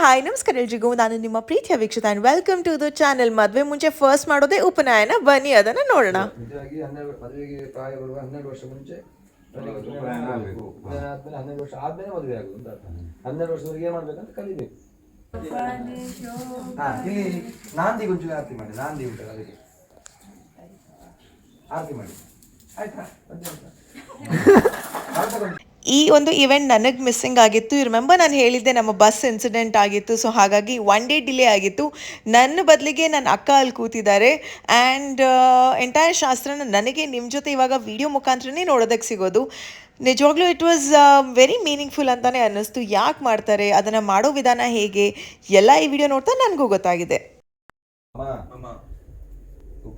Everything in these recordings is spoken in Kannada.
ಹಾಯ್ ನಮಸ್ಕಾರ ಎಲ್ರಿಗೂ. ನಾನು ನಿಮ್ಮ ಪ್ರೀತಿಯ ವೀಕ್ಷಿತ and welcome to the channel ಮದುವೆ ಮುಂಚೆ ಫಸ್ಟ್ ಮಾಡೋದೇ ಉಪನಯನ ಬನ್ನಿ ಅದನ್ನು ನೋಡೋಣ. ಹನ್ನೆರಡು ವರ್ಷ ಮುಂಚೆ. ಹನ್ನೆರಡು ವರ್ಷ ಆದ್ಮೇಲೆ ಮದುವೆ ಆಗುದು ಅಂತ ಅರ್ಥ. ಹನ್ನೆರಡು ವರ್ಷದವರೆಗೆ ಏನ್ ಮಾಡ್ಬೇಕಂತ ಕಲಿಬೇಕು. ಹಾ ಇಲ್ಲಿ ನಾಂದಿ ಆರತಿ ಮಾಡಿ ನಾಂದಿ ಉಂಟಲ್ಲ ಅದಕ್ಕೆ. ಆರತಿ ಮಾಡಿ. ಆಯ್ತಾ? ಈ ಒಂದು ಇವೆಂಟ್ ನನಗೆ ಮಿಸ್ಸಿಂಗ್ ಆಗಿತ್ತು. ರಿಮೆಂಬರ್ ನಾನು ಹೇಳಿದ್ದೆ ನಮ್ಮ ಬಸ್ ಇನ್ಸಿಡೆಂಟ್ ಆಗಿತ್ತು. ಸೊ ಹಾಗಾಗಿ ಒನ್ ಡೇ ಡಿಲೇ ಆಗಿತ್ತು. ನನ್ನ ಬದಲಿಗೆ ನನ್ನ ಅಕ್ಕ ಅಲ್ಲಿ ಕೂತಿದ್ದಾರೆ. ಆ್ಯಂಡ್ ಎಂಟೈರ್ ಶಾಸ್ತ್ರನ ನನಗೆ ನಿಮ್ಮ ಜೊತೆ ಇವಾಗ ವಿಡಿಯೋ ಮುಖಾಂತರನೇ ನೋಡೋದಕ್ಕೆ ಸಿಗೋದು. ನಿಜವಾಗ್ಲೂ ಇಟ್ ವಾಸ್ ವೆರಿ ಮೀನಿಂಗ್ಫುಲ್ ಅಂತಲೇ ಅನ್ನಿಸ್ತು. ಯಾಕೆ ಮಾಡ್ತಾರೆ? ಅದನ್ನು ಮಾಡೋ ವಿಧಾನ ಹೇಗೆ? ಎಲ್ಲ ಈ ವಿಡಿಯೋ ನೋಡ್ತಾ ನನಗೂ ಗೊತ್ತಾಗಿದೆ.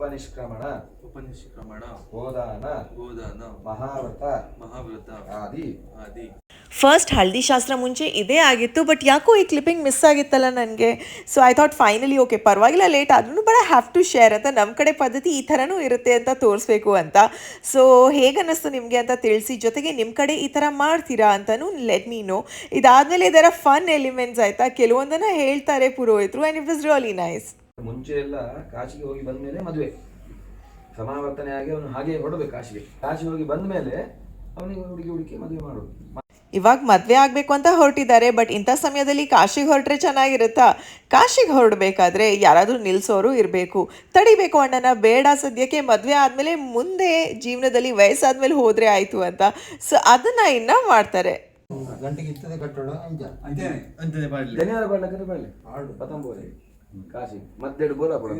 ಉಪನಿಷ್ಕ್ರಮಣ ಉಪನಿಷ್ಕ್ರಮಣ ಗೋದಾನ ಗೋದಾನ ಮಹಾವ್ರತ ಮಹಾವ್ರತ ಆದಿ. ಆದಿ. ಫಸ್ಟ್ ಹಳದಿ ಶಾಸ್ತ್ರ ಮುಂಚೆ ಇದೇ ಆಗಿತ್ತು ಬಟ್ ಯಾಕೋ ಈ ಕ್ಲಿಪ್ಪಿಂಗ್ ಮಿಸ್ ಆಗಿತ್ತಲ್ಲ ನನಗೆ? So I thought finally okay ಪರವಾಗಿಲ್ಲ ಲೇಟ್ ಆದ್ರೂ but I have to share ಅಂತ ನಮ್ಮ ಕಡೆ ಪದ್ಧತಿ ಈ ಥರನೂ ಇರುತ್ತೆ ಅಂತ ತೋರಿಸ್ಬೇಕು ಅಂತ. ಸೊ ಹೇಗನ್ನಿಸ್ತು ನಿಮಗೆ ಅಂತ ತಿಳಿಸಿ ಜೊತೆಗೆ ನಿಮ್ಮ ಕಡೆ ಈ ಥರ ಮಾಡ್ತೀರಾ ಅಂತಲೂ ಲೆಟ್ ಮೀ ನೋ ಇದಾದಮೇಲೆ ಇದರ ಫನ್ ಎಲಿಮೆಂಟ್ಸ್ ಆಯಿತಾ? ಕೆಲವೊಂದನ್ನು ಹೇಳ್ತಾರೆ ಪುರೋಹಿತರು and it was really nice ಮುಂಚೆ ಎಲ್ಲ ಕಾಶಿಗೆ ಹೋಗಿ ಬಂದ ಮೇಲೆ ಮದುವೆ. ಸಮಾವರ್ತನೆ ಆಗಿ ಅವನು ಹಾಗೆ ಹೊಡಬೇಕು ಕಾಶಿಗೆ. ಕಾಶಿಗೆ ಹೋಗಿ ಬಂದ ಮೇಲೆ ಅವನಿಗೆ ಹುಡುಗಿ ಹುಡುಕಿ ಮದುವೆ ಮಾಡೋದು. ಇವಾಗ ಮದುವೆ ಆಗಬೇಕು ಅಂತ ಹೊರಟಿದ್ದಾರೆ ಬಟ್ ಇಂಥ ಸಮಯದಲ್ಲಿ ಕಾಶಿಗೆ ಹೊರಟ್ರೆ ಚೆನ್ನಾಗಿರುತ್ತಾ? ಕಾಶಿಗೆ ಹೊರಡಬೇಕಾದ್ರೆ ಯಾರಾದರೂ ನಿಲ್ಸೋರು ಇರಬೇಕು. ತಡಿಬೇಕು ಅಣ್ಣನ ಬೇಡ ಸದ್ಯಕ್ಕೆ. ಮದುವೆ ಆದಮೇಲೆ ಮುಂದೆ ಜೀವನದಲ್ಲಿ ವಯಸ್ಸಾದ್ಮೇಲೆ ಹೋದ್ರೆ ಆಯ್ತು ಅಂತ. ಸೊ ಅದನ್ನ ಇನ್ನ ಮಾಡ್ತಾರೆ. ಗಂಟೆಗೆ ಕಟ್ಟೋಣ ಕಾಶಿ. ಮತ್ತೆರಡು ಬೋಲ ಕೊಡ.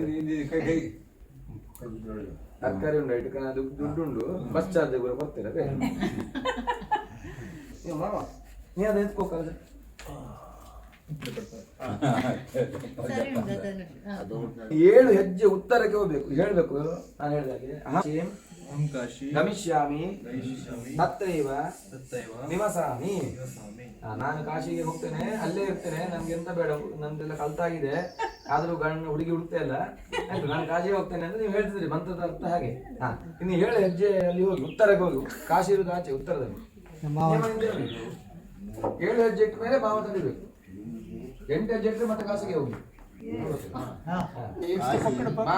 ಕೈ ಕೈ. ತರಕಾರಿ ಉಂಟು ಇಟ್ಟು ಅದು ದುಡ್ಡುಂಡು. ಬಸ್ ಚಾರ್ಜ್ ಕೂಡ ಬರ್ತೀರ ಅದೇ ನೀ ಅದು ಎತ್ಕೋ ಕಾಲ. ಏಳು ಹೆಜ್ಜೆ ಉತ್ತರಕ್ಕೆ ಹೋಗ್ಬೇಕು. ಹೇಳ್ಬೇಕು? ನಾನು ಹೇಳಿದಾಗೆ ಅಹಂ ಗಮಿಷ್ಯಾಮಿ ಗಮಿಷ್ಯಾಮಿ ತತ್ರೈವ ತತ್ತೈವ ನಿವಸಾಮಿ ನಿವಸಾಮಿ. ಆ, ನಾನು ಕಾಶಿಗೆ ಹೋಗ್ತೇನೆ ಅಲ್ಲೇ ಇರ್ತೇನೆ ನನ್ಗೆ ಎಂತ ಬೇಡ ನಂದೆಲ್ಲ ಕಲ್ತಾಗಿದೆ. ಆದ್ರೂ ಗಂಡ ಹುಡುಗಿ ಹುಡುಕ್ತಾ ಇಲ್ಲ ಆಯ್ತು ನಾನು ಕಾಶಿಗೆ ಹೋಗ್ತೇನೆ ಅಂದ್ರೆ ನೀವು ಹೇಳ್ತಿದ್ರಿ ಮಂತ್ರದ ಅರ್ಥ ಹಾಗೆ. ಹಾ ಇನ್ನು ಹೇಳ ಹೆಜ್ಜೆ ಅಲ್ಲಿ ಹೋಗಿ ಉತ್ತರಕ್ಕೆ ಹೋಗಿ. ಕಾಶಿ ಇರುವುದು ಆಚೆ ಉತ್ತರದಲ್ಲಿ. ಇರ್ಬೇಕು. ಏಳು ಹೆಜ್ಜೆ ಇಟ್ಟ ಮೇಲೆ ಭಾವ ತಡಿಬೇಕು. ಎಂಟು ಹೆಜ್ಜೆ ಇಟ್ಟರೆ ಮತ್ತೆ ಕಾಶಿಗೆ ಹೋಗಿ. ಹಾ. ಹಾ.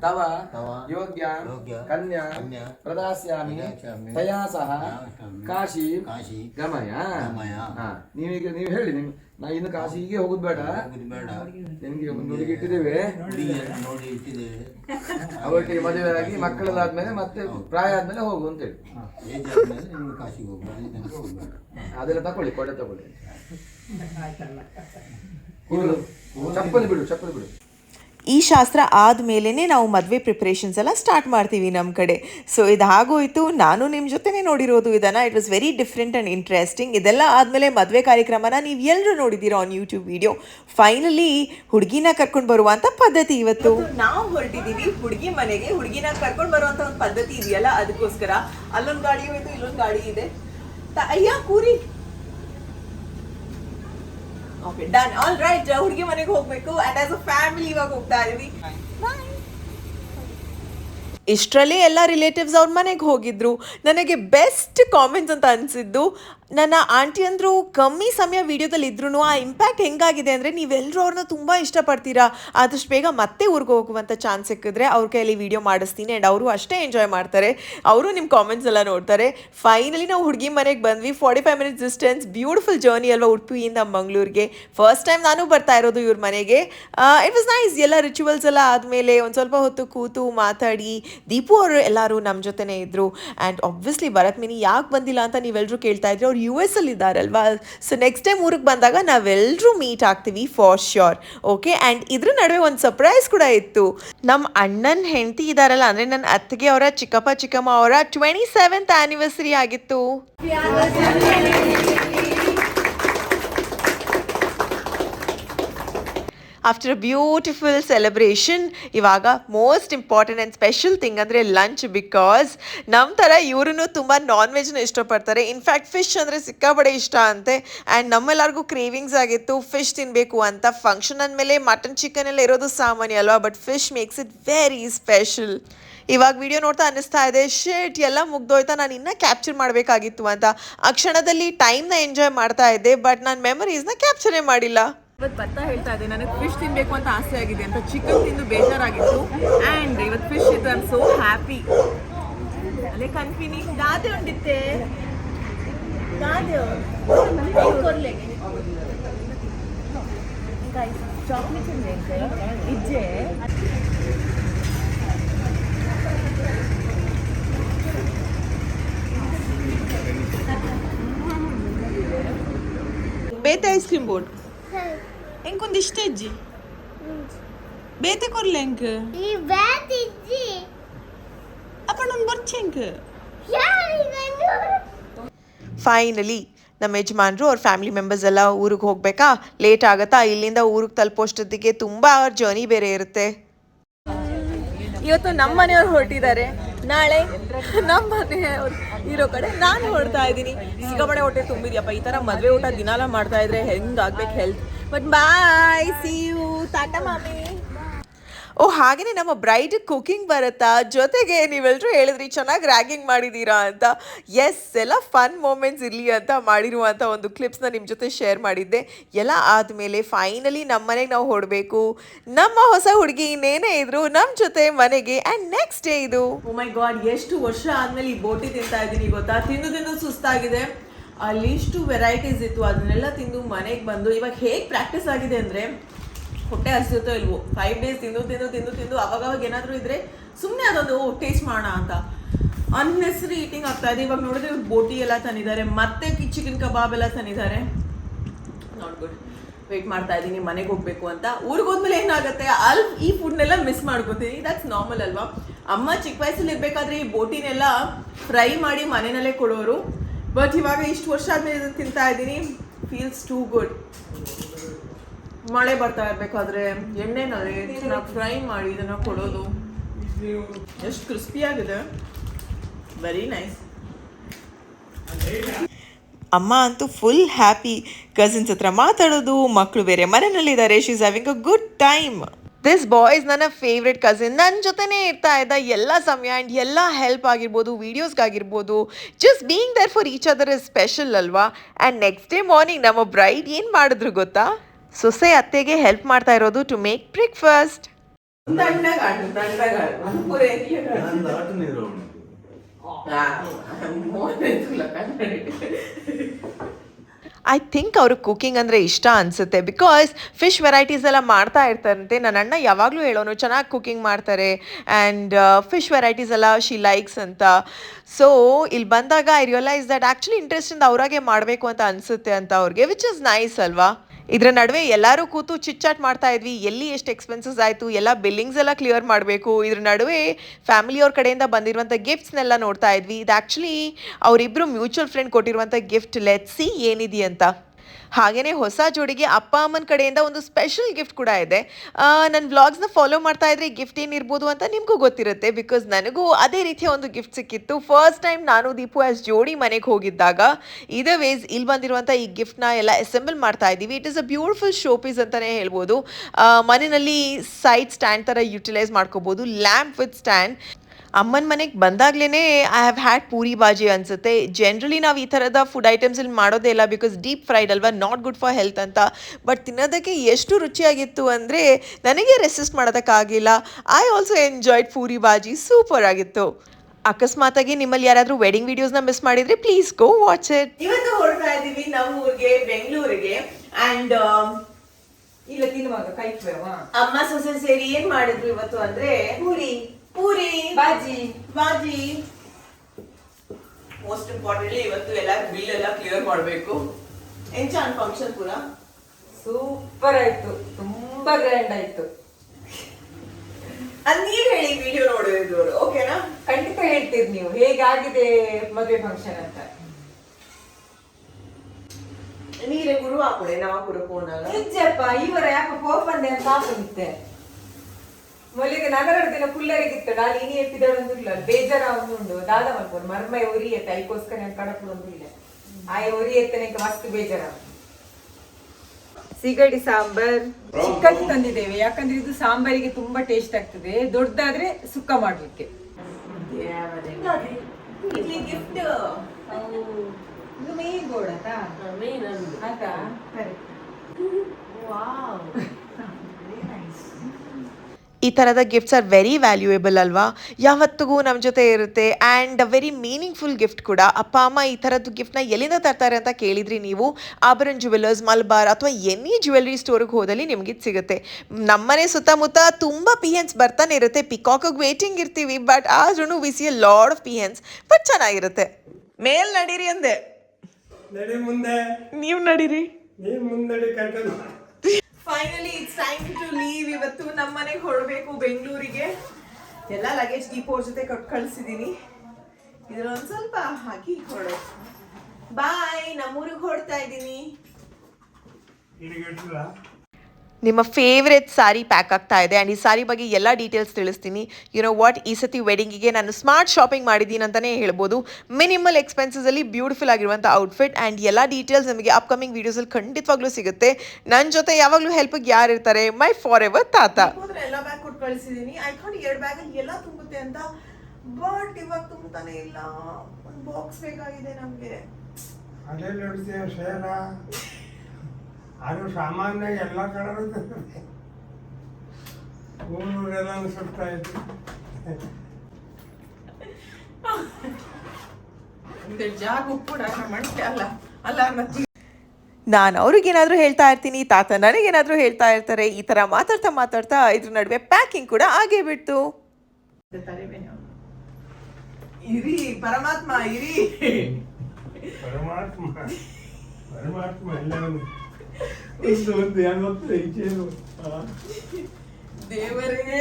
ತವ. ಯೋಗ್ಯ. ಯೋಗ್ಯ. ಕನ್ಯಾ. ಕನ್ಯಾ. ಪ್ರದಾಸ್ಯಾಮಿ. ಪ್ರದಾಸ್ಯಾಮಿ. ತಯಾ ಸಹ ಕಾಶಿ. ಕಾಶಿ. ಗಮಯ. ನೀವೀಗ ನೀವು ಹೇಳಿ ನಿಮ್ ನಾ ಇನ್ನು ಕಾಶಿಗೆ ಹೋಗುದು ಬೇಡ. ಬೇಡ. ನಿಮ್ಗೆ ಒಂದು ಹುಡುಗಿ ಇಟ್ಟಿದ್ದೇವೆ. ಹುಡುಗಿಯನ್ನು ನೋಡಿ ಇಟ್ಟಿದ್ದೇವೆ ಅವರಿಗೆ ಮದುವೆ ಆಗಿ ಮಕ್ಕಳೆಲ್ಲ ಆದ್ಮೇಲೆ ಮತ್ತೆ ಪ್ರಾಯ ಆದ್ಮೇಲೆ ಹೋಗು ಅಂತ ಹೇಳಿ. ಆದ್ಮೇಲೆ ನಿಮ್ಗೆ ಕಾಶಿಗೆ ಹೋಗ್ಬೇಡ. ಅದೆಲ್ಲ ತಕೊಳ್ಳಿ ಕೊಡೆ ತಕೊಳ್ಳಿ. ಚಪ್ಪಲಿ ಬಿಡು ಚಪ್ಪಲಿ ಬಿಡು. ಈ ಶಾಸ್ತ್ರ ಆದಮೇಲೆ ನಾವು ಮದುವೆ ಪ್ರಿಪ್ರೇಷನ್ಸ್ ಎಲ್ಲ ಸ್ಟಾರ್ಟ್ ಮಾಡ್ತೀವಿ ನಮ್ಮ ಕಡೆ. ಸೊ ಇದು ಆಗೋಯಿತು. ನಾನು ನಿಮ್ಮ ಜೊತೆನೇ ನೋಡಿರೋದು ಇದನ್ನು. It was very different and interesting ಇದೆಲ್ಲ ಆದಮೇಲೆ ಮದುವೆ ಕಾರ್ಯಕ್ರಮನ ನೀವು ಎಲ್ಲರೂ ನೋಡಿದ್ದೀರಾ ಆನ್ ಯೂಟ್ಯೂಬ್ ವಿಡಿಯೋ ಫೈನಲಿ ಹುಡುಗಿನ ಕರ್ಕೊಂಡು ಬರುವಂಥ ಪದ್ಧತಿ ಇವತ್ತು. ನಾವು ಹೊರಟಿದ್ದೀವಿ ಹುಡುಗಿ ಮನೆಗೆ. ಹುಡುಗಿನ ಕರ್ಕೊಂಡು ಬರುವಂಥ ಒಂದು ಪದ್ಧತಿ ಇದೆಯಲ್ಲ, ಅದಕ್ಕೋಸ್ಕರ. ಅಲ್ಲೊಂದು ಗಾಡಿ ಇತ್ತು ಇಲ್ಲೊಂದು ಗಾಡಿ ಇದೆ. ಅಯ್ಯ, ಕೂರಿ. ಓಕೆ ಡನ್ ಆಲ್ ರೈಟ್ ಹುಡುಗಿ ಮನೆಗೆ ಹೋಗ್ಬೇಕು. ಅಂಡ್ ಆಸ್ ಅ ಫ್ಯಾಮಿಲಿ ಇವಾಗ ಹೋಗ್ತಾ ಇದೀವಿ. ಇಷ್ಟರಲ್ಲಿ ಎಲ್ಲ ರಿಲೇಟಿವ್ಸ್ ಅವ್ರ ಮನೆಗೆ ಹೋಗಿದ್ರು. ನನಗೆ ಬೆಸ್ಟ್ ಕಾಮೆಂಟ್ಸ್ ಅಂತ ಅನಿಸಿದ್ದು ನನ್ನ ಆಂಟಿ ಅಂದರು ಕಮ್ಮಿ ಸಮಯ ವಿಡಿಯೋದಲ್ಲಿ ಇದ್ರೂ ಆ ಇಂಪ್ಯಾಕ್ಟ್ ಹೆಂಗಾಗಿದೆ ಅಂದರೆ ನೀವೆಲ್ಲರೂ ಅವ್ರನ್ನ ತುಂಬ ಇಷ್ಟಪಡ್ತೀರಾ? ಆದಷ್ಟು ಬೇಗ ಮತ್ತೆ ಊರಿಗೆ ಹೋಗುವಂಥ ಚಾನ್ಸ್ ಸಿಕ್ಕಿದ್ರೆ ಅವ್ರ ಕೈಯಲ್ಲಿ ವಿಡಿಯೋ ಮಾಡಿಸ್ತೀನಿ ಆ್ಯಂಡ್ ಅವರು ಅಷ್ಟೇ ಎಂಜಾಯ್ ಮಾಡ್ತಾರೆ. ಅವರು ನಿಮ್ಮ ಕಾಮೆಂಟ್ಸ್ ಎಲ್ಲ ನೋಡ್ತಾರೆ. ಫೈನಲಿ ನಾವು ಹುಡುಗಿ ಮನೆಗೆ ಬಂದ್ವಿ. Forty five minutes distance beautiful journey ಅಲ್ವಾ ಉಡುಪಿಯಿಂದ ಮಂಗಳೂರಿಗೆ. ಫಸ್ಟ್ ಟೈಮ್ ನಾನು ಬರ್ತಾ ಇರೋದು ಇವ್ರ ಮನೆಗೆ. ಇಟ್ ವಾಸ್ ನೈಸ್ ಎಲ್ಲ ರಿಚುವಲ್ಸ್ ಎಲ್ಲ ಆದಮೇಲೆ ಒಂದು ಸ್ವಲ್ಪ ಹೊತ್ತು ಕೂತು ಮಾತಾಡಿ, ದೀಪು ಅವರು ಎಲ್ಲರೂ ನಮ್ಮ ಜೊತೆನೇ ಇದ್ದರು ಆ್ಯಂಡ್ ಆಬ್ವಿಯಸ್ಲಿ ಭರತ್ ಮಿನಿ ಯಾಕೆ ಬಂದಿಲ್ಲ ಅಂತ ನೀವೆಲ್ಲರೂ ಕೇಳ್ತಾ ಇದ್ರಿ, ಅವ್ರು ಯು ಎಸ್ ಅಲ್ಲಿ ಇದ್ದಾರಲ್ವಾ ಸೊ ನೆಕ್ಸ್ಟ್ ಟೈಮ್ ಊರಿಗೆ ಬಂದಾಗ ನಾವೆಲ್ಲರೂ ಮೀಟ್ ಆಗ್ತೀವಿ ಫಾರ್ ಶ್ಯೂರ್ ಓಕೆ ಆ್ಯಂಡ್ ಇದ್ರ ನಡುವೆ ಒಂದು ಸರ್ಪ್ರೈಸ್ ಕೂಡ ಇತ್ತು. ನಮ್ಮ ಅಣ್ಣನ ಹೆಂಡತಿ ಇದ್ದಾರಲ್ಲ ಅಂದರೆ ನನ್ನ ಅತ್ತಿಗೆ ಅವರ, ಚಿಕ್ಕಪ್ಪ ಚಿಕ್ಕಮ್ಮ ಅವರ ಟ್ವೆಂಟಿ ಸೆವೆಂತ್ ಆ್ಯನಿವರ್ಸರಿ ಆಗಿತ್ತು. ಆಫ್ಟರ್ ಅ ಬ್ಯೂಟಿಫುಲ್ ಸೆಲೆಬ್ರೇಷನ್ ಇವಾಗ most important and special thing ಅಂದರೆ ಲಂಚ್ ಬಿಕಾಸ್ ನಮ್ಮ ಥರ ಇವ್ರೂ ತುಂಬ ನಾನ್ ವೆಜ್ನ ಇಷ್ಟಪಡ್ತಾರೆ. ಇನ್ಫ್ಯಾಕ್ಟ್ ಫಿಶ್ ಅಂದರೆ ಸಿಕ್ಕಾಪಡೆ ಇಷ್ಟ ಅಂತೆ. ಆ್ಯಂಡ್ ನಮ್ಮೆಲ್ಲರಿಗೂ ಕ್ರೇವಿಂಗ್ಸ್ ಆಗಿತ್ತು. ಫಿಶ್ ತಿನ್ನಬೇಕು ಅಂತ. ಫಂಕ್ಷನ್ ಅಂದಮೇಲೆ ಮಟನ್ ಚಿಕನ್ ಎಲ್ಲ ಇರೋದು ಸಾಮಾನ್ಯ ಅಲ್ವಾ? But fish makes it very special ಇವಾಗ ವಿಡಿಯೋ ನೋಡ್ತಾ ಅನ್ನಿಸ್ತಾ ಇದೆ. ಶೇಟ್ ಎಲ್ಲ ಮುಗ್ದೋಯ್ತಾ. ನಾನು ಇನ್ನೂ ಕ್ಯಾಪ್ಚರ್ ಮಾಡಬೇಕಾಗಿತ್ತು ಅಂತ. ಆ ಕ್ಷಣದಲ್ಲಿ ಟೈಮ್ನ ಎಂಜಾಯ್ ಮಾಡ್ತಾ ಇದ್ದೆ. ಬಟ್ ನಾನು ಮೆಮರೀಸ್ನ ಕ್ಯಾಪ್ಚರೇ ಮಾಡಿಲ್ಲ. ಇವತ್ತು ಭತ್ತ ಹೇಳ್ತಾ ಇದೆ ನನಗೆ ಫಿಶ್ ತಿನ್ನಬೇಕು ಅಂತ ಆಸೆ ಆಗಿದೆ ಅಂತ ಚಿಕನ್ ತಿಂದು ಬೇಜಾರಾಗಿತ್ತು. ಆ್ಯಂಡ್ ಇವತ್ತು ಫಿಶ್ ಇತ್ತು ಐ ಸೋ ಹ್ಯಾಪಿ ಅಲ್ಲೇ ಕನ್ಫಿನಿ ಗಾದೆ ಉಂಡಿತ್ತೆ. ಗಾದೆ ಚಾಕ್ಲೇಟ್ ಇಜ್ಜೆ. ಬೇತ ಐಸ್ ಕ್ರೀಮ್ ಬೋರ್ಡ್ ಎಂಕೊಂದು ಇಷ್ಟ ಅಜ್ಜಿ ಬೇತೆ ಕೊರ್ಲೆ ಎಂಕ್ ಅಪ್ಪ ನಾನು ಫೈನಲಿ ನಮ್ಮ ಯಜಮಾನ್ರು ಅವ್ರ ಫ್ಯಾಮಿಲಿ ಮೆಂಬರ್ಸ್ ಎಲ್ಲ ಊರಿಗೆ ಹೋಗ್ಬೇಕಾ? ಲೇಟ್ ಆಗತ್ತಾ? ಇಲ್ಲಿಂದ ಊರಿಗೆ ತಲುಪೋಷ್ಟೊತ್ತಿಗೆ ಅವ್ರ ಜರ್ನಿ ಬೇರೆ ಇರುತ್ತೆ. ಇವತ್ತು ನಮ್ಮ ಮನೆಯವ್ರು ಹೊರಟಿದ್ದಾರೆ. ನಾಳೆ ನಮ್ಮ ಮನೆಯವ್ರು ಇರೋ ಕಡೆ ನಾನು ಹೊರಡ್ತಾ ಇದ್ದೀನಿ. ಸಿಕ್ಕಾಪಟ್ಟೆ ಹೊಟ್ಟೆ ತುಂಬಿದ್ಯಪ್ಪ. ಈ ಥರ ಮದ್ವೆ ಊಟ ದಿನಾಲ ಮಾಡ್ತಾ ಇದ್ರೆ ಹೆಂಗಾಗ್ಬೇಕು health but bye see you Tata ಮಾಮಿ ಓ ಹಾಗೆಯೇ ನಮ್ಮ ಬ್ರೈಡ್ ಕುಕಿಂಗ್ ಬರುತ್ತಾ ಜೊತೆಗೆ ನೀವೆಲ್ಲರೂ ಹೇಳಿದ್ರಿ ಚೆನ್ನಾಗಿ ರ್ಯಾಗಿಂಗ್ ಮಾಡಿದ್ದೀರಾ ಅಂತ. ಎಸ್ ಎಲ್ಲ ಫನ್ ಮೂಮೆಂಟ್ಸ್ ಇರಲಿ ಅಂತ ಮಾಡಿರುವಂಥ ಒಂದು ಕ್ಲಿಪ್ಸ್ನ ನಿಮ್ಮ ಜೊತೆ ಶೇರ್ ಮಾಡಿದ್ದೆ. ಎಲ್ಲ ಆದಮೇಲೆ ಫೈನಲಿ ನಮ್ಮ ಮನೆಗೆ ನಾವು ಹೊಡಬೇಕು. ನಮ್ಮ ಹೊಸ ಹುಡುಗಿ ಇನ್ನೇನೇ ಇದ್ರು ನಮ್ಮ ಜೊತೆ ಮನೆಗೆ. ಆ್ಯಂಡ್ ನೆಕ್ಸ್ಟ್ ಡೇ ಇದು. ಓ ಮೈ ಗಾಡ್ Oh ಎಷ್ಟು ವರ್ಷ ಆದಮೇಲೆ ಈ ಬೋಟಿ ತಿಂತಾ ಇದ್ದೀನಿ ಗೊತ್ತಾ? ತಿಂದು ತಿಂದು ಸುಸ್ತಾಗಿದೆ. ಅಲ್ಲಿ ಇಷ್ಟು ವೆರೈಟೀಸ್ ಇತ್ತು, ಅದನ್ನೆಲ್ಲ ತಿಂದು ಮನೆಗೆ ಬಂದು ಇವಾಗ ಹೇಗೆ ಪ್ರಾಕ್ಟೀಸ್ ಆಗಿದೆ ಅಂದರೆ ಹೊಟ್ಟೆ ಹಸಿಯುತ್ತೋ ಇಲ್ವೋ ಫೈವ್ ಡೇಸ್ ತಿಂದು ತಿಂದು ತಿಂದು ತಿಂದು ಅವಾಗವಾಗ ಅವಾಗ ಏನಾದರೂ ಇದ್ರೆ ಸುಮ್ಮನೆ ಅದೊಂದು ಟೇಸ್ಟ್ ಮಾಡೋಣ ಅಂತ. ಅನ್ನೆಸರಿ ಈಟಿಂಗ್ ಆಗ್ತಾ ಇದೆ. ಇವಾಗ ನೋಡಿದ್ರೆ ಬೋಟಿ ಎಲ್ಲ ತಂದಿದ್ದಾರೆ, ಮತ್ತೆ ಚಿಕನ್ ಕಬಾಬ್ ಎಲ್ಲ ತಂದಿದ್ದಾರೆ. ನಾಟ್ ಗುಡ್ ವೇಟ್ ಮಾಡ್ತಾ ಇದ್ದೀನಿ, ಮನೆಗೆ ಹೋಗ್ಬೇಕು ಅಂತ. ಊರಿಗೆ ಹೋದ್ಮೇಲೆ ಏನಾಗುತ್ತೆ? ಅಲ್ಲಿ ಈ ಫುಡ್ನೆಲ್ಲ ಮಿಸ್ ಮಾಡ್ಕೋತೀನಿ. ದಟ್ಸ್ ನಾರ್ಮಲ್ ಅಲ್ವಾ? ಅಮ್ಮ ಚಿಕ್ಕ ವಯಸ್ಸಲ್ಲಿ ಇರಬೇಕಾದ್ರೆ ಈ ಬೋಟಿನೆಲ್ಲ ಫ್ರೈ ಮಾಡಿ ಮನೆಯಲ್ಲೇ ಕೊಡೋರು. ಬಟ್ ಇವಾಗ ಇಷ್ಟು ವರ್ಷ ಆದ್ಮೇಲೆ ಇದನ್ನ ತಿಂತಾ ಇದ್ದೀನಿ. ಫೀಲ್ಸ್ ಟೂ ಗುಡ್ ಮಳೆ ಬರ್ತಾ ಇರ್ಬೇಕಾದ್ರೆ ಎಣ್ಣೆನಲ್ಲಿ ಚೆನ್ನಾಗಿ ಫ್ರೈ ಮಾಡಿ ಇದನ್ನ ಕೊಡೋದು. ಎಷ್ಟು ಕ್ರಿಸ್ಪಿ ಆಗಿದೆ. ವೆರಿ ನೈಸ್ ಅಮ್ಮ ಅಂತೂ ಫುಲ್ ಹ್ಯಾಪಿ ಕಸಿನ್ಸ್ ಹತ್ರ ಮಾತಾಡೋದು ಮಕ್ಕಳು ಬೇರೆ ಮನೆಯಲ್ಲಿದ್ದಾರೆ. She's having a good time this boys ನನ್ನ ಫೇವ್ರೆಟ್ ಕಸಿನ್ ನನ್ನ ಜೊತೆನೇ ಇರ್ತಾ ಇದ್ದ ಎಲ್ಲ ಸಮಯ ಆ್ಯಂಡ್ ಎಲ್ಲ ಹೆಲ್ಪ್ ಆಗಿರ್ಬೋದು ವೀಡಿಯೋಸ್ಗಾಗಿರ್ಬೋದು just being there for each other is special ಅಲ್ವಾ? ಆ್ಯಂಡ್ ನೆಕ್ಸ್ಟ್ ಡೇ ಮಾರ್ನಿಂಗ್ ನಮ್ಮ ಬ್ರೈಡ್ ಏನು ಮಾಡಿದ್ರು ಗೊತ್ತಾ? ಸೊಸೆ ಅತ್ತೆಗೆ ಹೆಲ್ಪ್ ಮಾಡ್ತಾ ಇರೋದು to make breakfast I think ಅವ್ರಿಗೆ ಕುಕಿಂಗ್ ಅಂದರೆ ಇಷ್ಟ ಅನಿಸುತ್ತೆ ಬಿಕಾಸ್ ಫಿಶ್ ವೆರೈಟೀಸ್ ಎಲ್ಲ ಮಾಡ್ತಾ ಇರ್ತಾರಂತೆ. ನನ್ನ ಅಣ್ಣ ಯಾವಾಗಲೂ ಹೇಳೋನು, ಚೆನ್ನಾಗಿ ಕುಕಿಂಗ್ ಮಾಡ್ತಾರೆ ಆ್ಯಂಡ್ ಫಿಶ್ ವೆರೈಟೀಸ್ ಎಲ್ಲ ಶಿ ಲೈಕ್ಸ್ ಅಂತ. ಸೊ ಇಲ್ಲಿ ಬಂದಾಗ ಐ ರಿಯಲೈಸ್ ದಟ್ ಆ್ಯಕ್ಚುಲಿ ಇಂಟ್ರೆಸ್ಟಿಂದ ಅವರಾಗೆ ಮಾಡಬೇಕು ಅಂತ ಅನಿಸುತ್ತೆ ಅಂತ ಅವ್ರಿಗೆ ವಿಚ್ ಇಸ್ ನೈಸ್ ಅಲ್ವಾ? ಇದರ ನಡುವೆ ಎಲ್ಲರೂ ಕೂತು ಚಿಚ್ಚಾಟ್ ಮಾಡ್ತಾ ಇದ್ವಿ. ಎಲ್ಲಿ ಎಷ್ಟು ಎಕ್ಸ್ಪೆನ್ಸಸ್ ಆಯಿತು? ಎಲ್ಲ ಬಿಲ್ಲಿಂಗ್ಸ್ ಎಲ್ಲ ಕ್ಲಿಯರ್ ಮಾಡಬೇಕು. ಇದ್ರ ನಡುವೆ ಫ್ಯಾಮಿಲಿಯವ್ರ ಕಡೆಯಿಂದ ಬಂದಿರುವಂಥ ಗಿಫ್ಟ್ಸ್ನೆಲ್ಲ ನೋಡ್ತಾ ಇದ್ವಿ. ಇದು ಆ್ಯಕ್ಚುಲಿ ಅವರಿಬ್ಬರು ಮ್ಯೂಚುವಲ್ ಫ್ರೆಂಡ್ ಕೊಟ್ಟಿರುವಂಥ ಗಿಫ್ಟ್ ಲೆಟ್ ಸಿ ಏನಿದೆಯಂತ. ಹಾಗೆಯೇ ಹೊಸ ಜೋಡಿಗೆ ಅಪ್ಪ ಅಮ್ಮನ ಕಡೆಯಿಂದ ಒಂದು ಸ್ಪೆಷಲ್ ಗಿಫ್ಟ್ ಕೂಡ ಇದೆ. ನನ್ನ ವ್ಲಾಗ್ಸ್ನ ಫಾಲೋ ಮಾಡ್ತಾ ಇದ್ರೆ ಗಿಫ್ಟ್ ಏನಿರ್ಬೋದು ಅಂತ ನಿಮಗೂ ಗೊತ್ತಿರುತ್ತೆ ಬಿಕಾಸ್ ನನಗೂ ಅದೇ ರೀತಿಯ ಒಂದು ಗಿಫ್ಟ್ ಸಿಕ್ಕಿತ್ತು. ಫಸ್ಟ್ ಟೈಮ್ ನಾನು ದೀಪು ಆಸ್ ಜೋಡಿ ಮನೆಗೆ ಹೋಗಿದ್ದಾಗ ಇದೇ ವೇಸ್ ಇಲ್ಲಿ ಬಂದಿರುವಂಥ ಈ ಗಿಫ್ಟ್ನ ಎಲ್ಲ ಅಸೆಂಬಲ್ ಮಾಡ್ತಾ ಇದ್ದೀವಿ. It is a beautiful show piece ಅಂತಲೇ ಹೇಳ್ಬೋದು ಮನೆಯಲ್ಲಿ ಸೈಡ್ ಸ್ಟ್ಯಾಂಡ್ ಥರ ಯುಟಿಲೈಸ್ ಮಾಡ್ಕೋಬೋದು. ಲ್ಯಾಂಪ್ ವಿತ್ ಸ್ಟ್ಯಾಂಡ್ ಅಮ್ಮನ ಮನೆಗೆ ಬಂದಾಗ್ಲೇ I have had puri bhaji ಅನ್ಸುತ್ತೆ. ಜನ್ರಲಿ ನಾವು ಈ ಥರದ ಫುಡ್ ಐಟಮ್ಸ್ ಇಲ್ಲಿ ಮಾಡೋದೇ ಇಲ್ಲ ಬಿಕಾಸ್ ಡೀಪ್ ಫ್ರೈಡ್ ಅಲ್ವಾ? ನಾಟ್ ಗುಡ್ ಫಾರ್ ಹೆಲ್ತ್ ಅಂತ. ಬಟ್ ತಿನ್ನೋದಕ್ಕೆ ಎಷ್ಟು ರುಚಿಯಾಗಿತ್ತು ಅಂದರೆ ನನಗೆ resist ಮಾಡೋದಕ್ಕಾಗಿಲ್ಲ. I also enjoyed puri bhaji. Super ಆಗಿತ್ತು. ಅಕಸ್ಮಾತಾಗಿ ನಿಮ್ಮಲ್ಲಿ ಯಾರಾದರೂ ವೆಡ್ಡಿಂಗ್ ವಿಡಿಯೋಸ್ನ ಮಿಸ್ ಮಾಡಿದರೆ ಪ್ಲೀಸ್ ಗೋ ವಾಚ್ ಇಟ್ ಇವತ್ತು ಹೊರಡ್ತಾ ಇದ್ದೀವಿ ನಮ್ಮ ಊರಿಗೆ ಬೆಂಗಳೂರಿಗೆ. ಆ್ಯಂಡ್ ಇಲ್ಲ ತಿನ್ನುವಾಗ ಕೈ ಅಮ್ಮ ಸೊಸೆ ಸೇರಿ ಏನು ಮಾಡಿದ್ರು ಇವತ್ತು ಅಂದ್ರೆ ಪೂರಿ. ಪೂರಿ. ಬಾಜಿ. ಬಾಜಿ. ಮೋಸ್ಟ್ ಇಂಪಾರ್ಟೆಂಟ್ ಇವತ್ತು ಎಲ್ಲ ಬಿಲ್ ಎಲ್ಲ ಕ್ಲಿಯರ್ ಮಾಡಬೇಕು. ಎಂಚಾನ್ ಫಂಕ್ಷನ್ ಪೂರ? ಸೂಪರ್ ಆಯ್ತು. ತುಂಬಾ ಗ್ರ್ಯಾಂಡ್ ಆಯ್ತು. ಅದ್ ನೀವ್ ಹೇಳಿ ವಿಡಿಯೋ ನೋಡಿದ್ರು ಓಕೆನಾ ಖಂಡಿತ ಹೇಳ್ತೀರಿ ನೀವು. ಹೇಗಾಗಿದೆ ಮದುವೆ ಫಂಕ್ಷನ್ ಅಂತ? ನೀರೇ ಗುರು ಹಾಕೊಡೆ ನಾವು ಪುರ ಫೋನಲ್ಲ ನಿಜಪ್ಪ ಇವರ ಫೋನ್ ಬಂದೆ ಅಂತ ಆಪನಿತ್ತೆ ಮೊಲಿಗೆ ನಗರ ದಿನ ಕುಲ್ಲರಿಗಿತ್ತು ನಾನು ಇನಿ ಎಪ್ಪಿದೊಂದಿಲ್ಲ ಬೇಜಾರ ಉಂಡು ದಾದ ಮಲ್ಪರು ಮರ್ಮಯ ಉರಿ ಎತ್ತ ನಾನು ಕಡಪು ಒಂದಿಲ್ಲ ಆಯ ಉರಿ ಎತ್ತನಿಕ ಮಸ್ತ್ ಬೇಜಾರ ಸಿಗಡಿ ಸಾಂಬಾರ್. ಚಿಕ್ಕದು ತಂದಿದ್ದೇವೆ. ಯಾಕಂದ್ರೆ ಇದು ಸಾಂಬಾರಿಗೆ ತುಂಬಾ ಟೇಸ್ಟ್ ಆಗ್ತದೆ. ದೊಡ್ಡದಾದ್ರೆ ಸುಕ್ಕ ಮಾಡ್ಲಿಕ್ಕೆ. ಇಲ್ಲಿ ಗಿಫ್ಟ್ ಇದು ಮೇನ್ ಬೋರ್ಡ್ ಆತಾ ಅಂತ ಕರೆಕ್ಟ್ ವಾವ್. ಈ ಥರದ ಗಿಫ್ಟ್ಸ್ ಆರ್ ವೆರಿ ವ್ಯಾಲ್ಯೂಯೇಬಲ್ ಅಲ್ವಾ? ಯಾವತ್ತಿಗೂ ನಮ್ಮ ಜೊತೆ ಇರುತ್ತೆ ಆ್ಯಂಡ್ ವೆರಿ ಮೀನಿಂಗ್ಫುಲ್ ಗಿಫ್ಟ್ ಕೂಡ. ಅಪ್ಪ ಅಮ್ಮ ಈ ಥರದ್ದು ಗಿಫ್ಟ್ನ ಎಲ್ಲಿಂದ ತರ್ತಾರೆ ಅಂತ ಕೇಳಿದ್ರಿ ನೀವು? ಆಭರಣ್ ಜುವೆಲ್ಲರ್ಸ್ ಮಲ್ಬಾರ್ ಅಥವಾ ಎನಿ ಜ್ಯುವೆಲ್ರಿ ಸ್ಟೋರಿಗೆ ಹೋದಲ್ಲಿ ನಿಮಗೆ ಸಿಗುತ್ತೆ. ನಮ್ಮನೆ ಸುತ್ತಮುತ್ತ ತುಂಬ ಪಿ ಎನ್ಸ್ ಬರ್ತಾನೆ ಇರುತ್ತೆ. ಪಿಕಾಕಾಗಿ ವೇಟಿಂಗ್ ಇರ್ತೀವಿ ಬಟ್ ಆದ್ರೂ we see a lot of peahens but ಚೆನ್ನಾಗಿರುತ್ತೆ. ಮೇಲ್ ನಡೀರಿ ಅಂದೆ. ನಡಿ ಮುಂದೆ. ನೀವು ನಡೀರಿ. Finally it's time to leave ಇವತ್ತು ನಮ್ಮ ಮನೆಗೆ ಹೊರಡಬೇಕು ಬೆಂಗಳೂರಿಗೆ. ಎಲ್ಲ ಲಗೇಜ್ ದೀಪೋರ್ ಜೊತೆ ಕೊಟ್ಟು ಕಳಿಸಿದ್ದೀನಿ ಇದ್ರೊಂದು ಸ್ವಲ್ಪ ಹಾಕಿ ಹೊರಡು. ಬಾಯ್ ನಮ್ಮೂರಿಗೆ ಹೊರಡ್ತಾ ಇದ್ದೀನಿ ನಿಮ್ಮ ಫೇವ್ರೆಟ್ ಸಾರಿ ಪ್ಯಾಕ್ ಆಗ್ತಾ ಇದೆ. ಆ್ಯಂಡ್ ಈ ಸಾರಿ ಬಗ್ಗೆ ಎಲ್ಲ ಡೀಟೇಲ್ಸ್ ತಿಳಿಸ್ತೀನಿ. ಯು ನೋ ವಾಟ್ ಈ ಸತಿ ವೆಡ್ಡಿಂಗಿಗೆ ನಾನು ಸ್ಮಾರ್ಟ್ ಶಾಪಿಂಗ್ ಮಾಡಿದ್ದೀನಿ ಅಂತಲೇ ಹೇಳ್ಬೋದು. ಮಿನಿಮಲ್ ಎಕ್ಸ್ಪೆನ್ಸಸಲ್ಲಿ ಬ್ಯೂಟಿಫುಲ್ ಆಗಿರುವಂಥ ಔಟ್ಫಿಟ್ ಆ್ಯಂಡ್ ಎಲ್ಲ ಡೀಟೇಲ್ಸ್ ನಿಮಗೆ ಅಪ್ಕಮಿಂಗ್ ವೀಡಿಯೋಸಲ್ಲಿ ಖಂಡಿತವಾಗ್ಲೂ ಸಿಗುತ್ತೆ. ನನ್ನ ಜೊತೆ ಯಾವಾಗಲೂ ಹೆಲ್ಪಿಗೆ ಯಾರು ಇರ್ತಾರೆ? ಮೈ ಫಾರ್ ಎವರ್ ತಾತ ಎಲ್ಲ ಬ್ಯಾಗ್ ಕೊಟ್ಟು ಕಳಿಸಿದ್ದೀನಿ ಐ ಥಾಟ್ ಎರಡು ಬ್ಯಾಗಲ್ಲಿ ಎಲ್ಲ ತುಂಬುತ್ತೆ ಅಂತ ಬಟ್ ಇವಾಗ ತುಂಬತಾನೆ ಇಲ್ಲ. ಒಂದು ಬಾಕ್ಸ್ ಬೇಕಾಗಿದೆ ನಮಗೆ. ಅದೇ ಸಾಮಾನ್ಯ ಎಲ್ಲ ಕಡೆ ಊರೂರೆಲ್ಲ ಸುತ್ತಾ ಇತ್ತು. ಜಾಗ ಕೂಡ ನಮ್ಮ ಅಲ್ಲ ಅಲ್ಲ ನಾನು ಅವ್ರಿಗೇನಾದರೂ ಹೇಳ್ತಾ ಇರ್ತೀನಿ ತಾತ ನನಗೇನಾದರೂ ಹೇಳ್ತಾ ಇರ್ತಾರೆ ಈ ಥರ ಮಾತಾಡ್ತಾ ಮಾತಾಡ್ತಾ ಇದ್ರ ನಡುವೆ ಪ್ಯಾಕಿಂಗ್ ಕೂಡ ಆಗೇ ಬಿಡ್ತು. ಇರಿ ಪರಮಾತ್ಮ ಇರಿ. ಪರಮಾತ್ಮ ಪರಮಾತ್ಮ ಎಲ್ಲವನ್ನು ಒಂದು ಒಂದು ಯಾವತ್ತು ಈಚೆನು ದೇವರೇ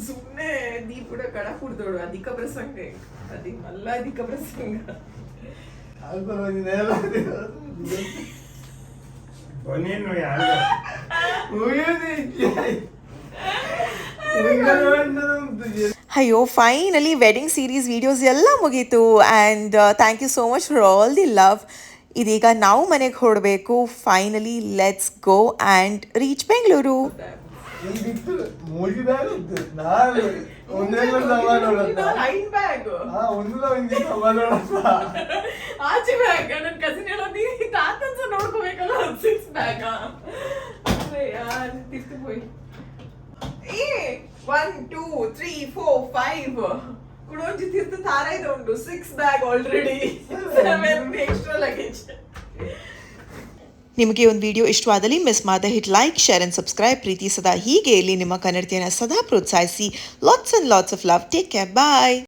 ಸುಮ್ಮನೆ ದೀಪುಡ ಕಡ ಕುಡ್ದೋಡು ಅಧಿಕ ಪ್ರಸಂಗ ಅದಿ ಅಲ್ಲ ಅಧಿಕ ಪ್ರಸಂಗ ಕೊನೆಯನ್ನು ಯಾರು ಅಯ್ಯೋ ಫೈನಲಿ ವೆಡ್ಡಿಂಗ್ ಸೀರೀಸ್ ವಿಡಿಯೋಸ್ ಎಲ್ಲ ಮುಗೀತು and thank you so much for all the love ಇದೀಗ ನಾವು ಮನೆಗೆ ಹೊರಡಬೇಕು. Finally let's go and reach Bengaluru one two three four line ಕುಡೋಂಜಿ ತಿರ್ತು ತಾರ ಇದೆ ಉಂಟು. Six bag already seven extra luggage ನಿಮಗೆ ಒಂದು ವಿಡಿಯೋ ಇಷ್ಟವಾದಲ್ಲಿ ಮಿಸ್ ಮಾಡದೆ hit like share and subscribe ಪ್ರೀತಿ ಸದಾ ಹೀಗೆ ಇಲ್ಲಿ ನಿಮ್ಮ ಕನ್ನಡತಿಯನ್ನು ಸದಾ ಪ್ರೋತ್ಸಾಹಿಸಿ. Lots and lots of love take care bye